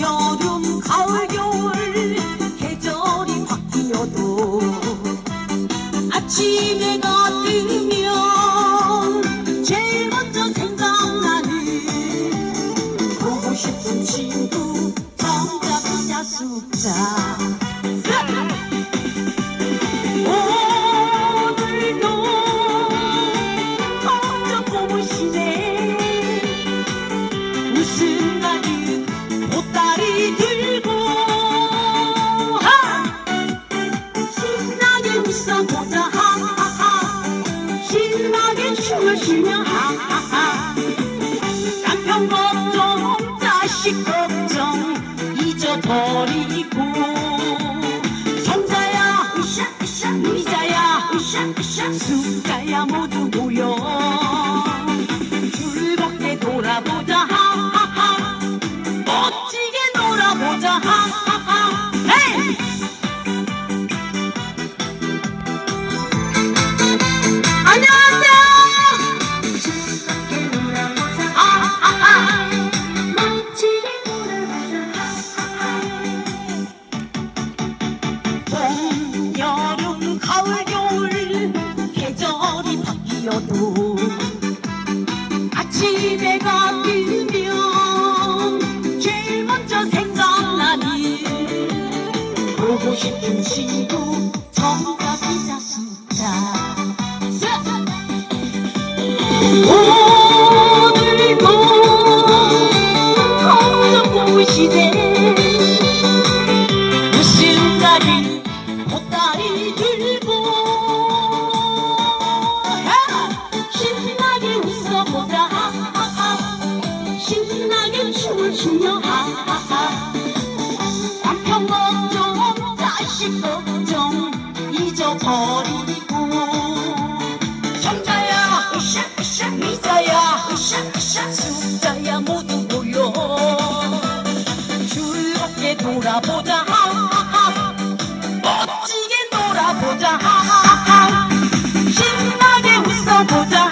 여름, 가을, 겨울 계절이 바뀌어도 아침에 가 주며 하하하 남편 걱정 자식 걱정 잊어버리고. 성자야 미자야 숫자야 모두 보고 싶은 친구 정답 기자 숫자. 오늘도 검정 보시네 어버리고. 성자야 미자야 숫자야 모두 모여. 즐겁게 하하하 멋지게 놀아보자. 신나게 웃어보자.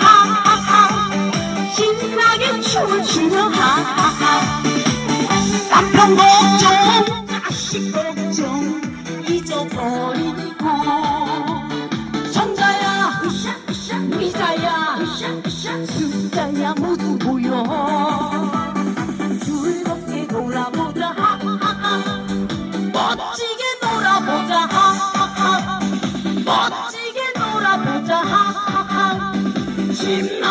신나게 춤을 추며. 남편 걱정. 자식 걱정 하